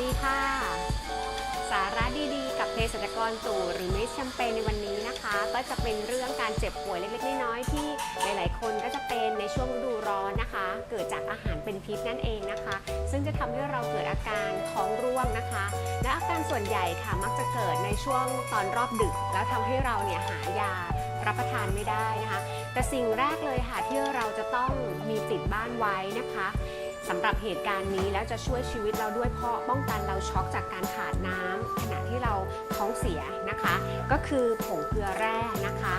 ดีค่ะ สาระดีๆ กับเภสัชกรตู่หรือมิสแชมเปญในวันนี้นะคะ ก็จะเป็นเรื่องการเจ็บป่วยเล็กๆน้อยๆที่หลายๆ คนก็จะเป็นในช่วงฤดูร้อนนะคะ เกิดจากอาหารเป็นพิษนั่นเองนะคะ ซึ่งจะทำให้เราเกิดอาการท้องร่วงนะคะ และอาการส่วนใหญ่ค่ะมักจะเกิดในช่วงตอนรอบดึก แล้วทำให้เราเนี่ยหายารับประทานไม่ได้นะคะ แต่สิ่งแรกเลยค่ะที่เราจะต้องมีติดบ้านไว้นะคะ สำหรับเหตุการณ์นี้แล้วจะช่วยชีวิตเราด้วยเพราะป้องกันเราช็อกจากการขาดน้ำขณะที่เราท้องเสียนะคะ ก็คือผงเกลือแร่นะคะ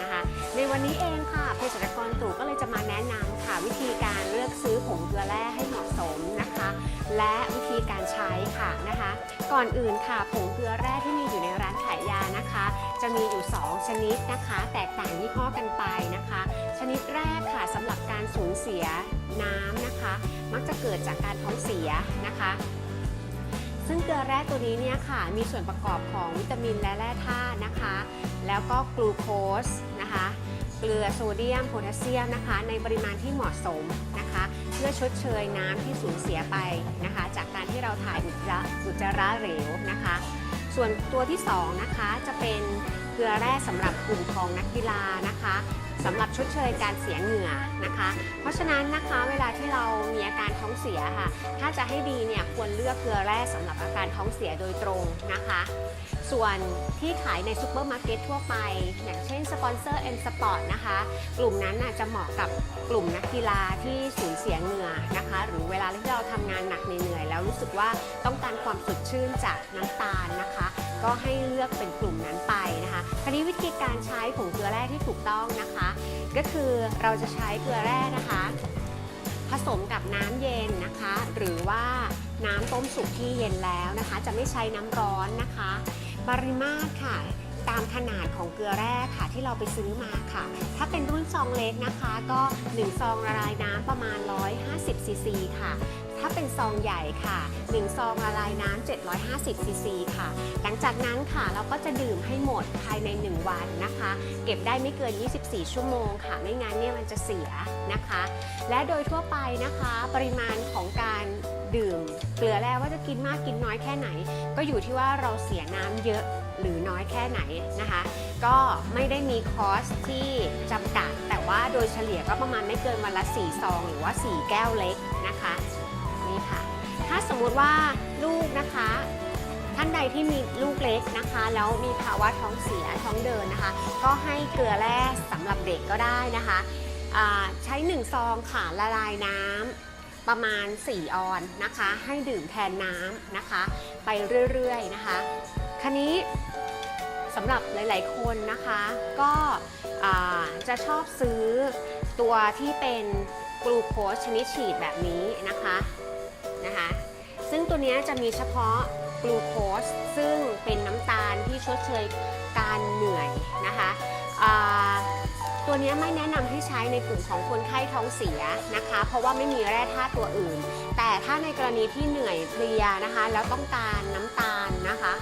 นะคะ ในวันนี้เองค่ะเภสัชกรตู่ก็เลยจะมาแนะนำค่ะ วิธีการเลือกซื้อผงเกลือแร่ให้เหมาะสมนะคะ และวิธีการใช้ค่ะนะคะ ก่อนอื่นค่ะผงเกลือแร่ที่มีอยู่ในร้านขายยานะคะ มีอยู่ 2 ชนิดนะคะ แตกต่างยี่ห้อกันไปนะคะ ชนิดแรกค่ะสำหรับการสูญเสียน้ำนะคะ มักจะเกิดจากการท้องเสียนะคะ ซึ่งเกลือแร่ตัวนี้เนี่ยค่ะ มีส่วนประกอบของวิตามินและแร่ธาตุนะคะ แล้วก็กลูโคสนะคะเกลือโซเดียมโพแทสเซียมนะคะ ในปริมาณที่เหมาะสมนะคะ เพื่อชดเชยน้ำที่สูญเสียไปนะคะ จากการที่เราถ่ายอุจจาระอุจจาระเหลวนะคะ ส่วนตัวที่สองนะคะจะเป็น ลือแร่สำหรับกลุ่มของนักกีฬานะคะสำหรับชดเชยการเสียเหงื่อนะคะ เพราะฉะนั้นนะคะเวลาที่เรามีอาการท้องเสียค่ะ ถ้าจะให้ดีเนี่ยควรเลือกเกลือแร่สำหรับอาการท้องเสียโดยตรงนะคะ ส่วนที่ขายในซูเปอร์มาร์เก็ตทั่วไป อย่างเช่นสปอนเซอร์เอ็มสปอร์ตนะคะ กลุ่มนั้นน่ะจะเหมาะกับกลุ่มนักกีฬาที่สูญเสียเหงื่อนะคะ หรือเวลาที่เราทำงานหนักเหนื่อยแล้วรู้สึกว่าต้องการความสดชื่นจากน้ำตาลนะคะ ก็ให้เลือกเป็นกลุ่มนั้นไปนะคะคราวนี้วิธีการใช้ผงเกลือแร่ที่ถูกต้องนะคะ ก็คือเราจะใช้เกลือแร่นะคะ ผสมกับน้ำเย็นนะคะ หรือว่าน้ำต้มสุกที่เย็นแล้วนะคะ จะไม่ใช้น้ำร้อนนะคะ ปริมาตรค่ะตามขนาดของเกลือแร่ค่ะที่เราไปซื้อมาค่ะ ถ้าเป็นรุ่นซองเล็กนะคะ ก็ 1 ซองละลายน้ำประมาณ 150ซีซีค่ะ ถ้าเป็นซองใหญ่ค่ะ1ซองละลายน้ำ750ซีซีค่ะ หลังจากนั้นค่ะเราก็จะดื่มให้หมดภายใน 1 วันนะคะ เก็บได้ไม่เกิน 24 ชั่วโมงค่ะ ไม่งั้นเนี่ยมันจะเสียนะคะ และโดยทั่วไปนะคะ ปริมาณของการดื่มเกลือแร่ว่าจะกินมากกินน้อยแค่ไหน ก็อยู่ที่ว่าเราเสียน้ำเยอะหรือน้อยแค่ไหนนะคะ ก็ไม่ได้มีคอสที่จำกัด แต่ว่าโดยเฉลี่ยก็ประมาณไม่เกินวันละ 4 ซอง หรือว่า 4 แก้วเล็กนะคะ นี่ค่ะ ถ้าสมมุติว่าลูกนะคะ ท่านใดที่มีลูกเล็กนะคะ แล้วมีภาวะท้องเสียท้องเดินนะคะ ก็ให้เกลือแร่สำหรับเด็กก็ได้นะคะอ่าใช้1ซองค่ะละลายน้ำประมาณ 4 ออนนะคะ ให้ดื่มแทนน้ำนะคะ ไปเรื่อยๆนะคะคันนี้สำหรับหลายๆคนนะคะ ก็จะชอบซื้อตัวที่เป็นกลูโคสชนิดฉีดแบบนี้นะคะ ตัวนี้จะมีเฉพาะกลูโคสซึ่งเป็นน้ำตาลที่ชดเชยการเหนื่อยนะคะตัวนี้ไม่แนะนำให้ใช้ในกลุ่มของคนไข้ท้องเสียนะคะ เพราะว่าไม่มีแร่ธาตุตัวอื่น แต่ถ้าในกรณีที่เหนื่อยเพลียนะคะ แล้วต้องการน้ำตาลนะคะ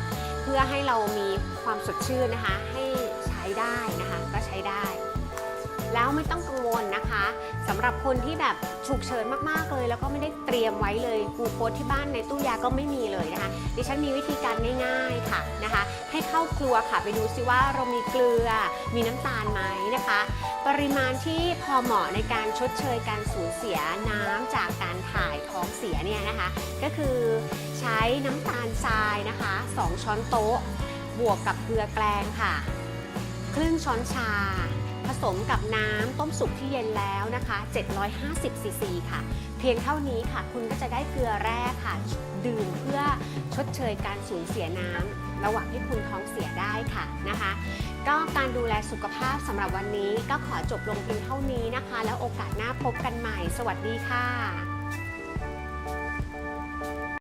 เพื่อให้เรามีความสดชื่นนะคะ ให้ใช้ได้นะคะก็ใช้ได้ แล้วไม่ต้องกังวลนะคะสำหรับคนที่แบบฉุกเฉินมากๆเลย แล้วก็ไม่ได้เตรียมไว้เลยกูโคสที่บ้านในตู้ยาก็ไม่มีเลยนะคะดิฉันมีวิธีการง่าย ๆค่ะนะคะ ให้เข้าครัวค่ะไปดูซิว่าเรามีเกลือมีน้ำตาลไหมนะคะ ปริมาณที่พอเหมาะในการชดเชยการสูญเสียน้ำจากการถ่ายท้องเสียเนี่ยนะคะ ก็คือใช้น้ำตาลทรายนะคะ 2 ช้อนโต๊ะ บวกกับเกลือแกลงค่ะ ครึ่งช้อนชา ผสมกับน้ำต้มสุกที่เย็นแล้วนะคะ 750ซีซีค่ะ เพียงเท่านี้ค่ะ คุณก็จะได้เกลือแร่ค่ะ ดื่มเพื่อชดเชยการสูญเสียน้ำระหว่างที่คุณท้องเสียได้ค่ะนะคะ ก็การดูแลสุขภาพสำหรับวันนี้ก็ขอจบลงเพียงเท่านี้นะคะ แล้วโอกาสหน้าพบกันใหม่ สวัสดีค่ะ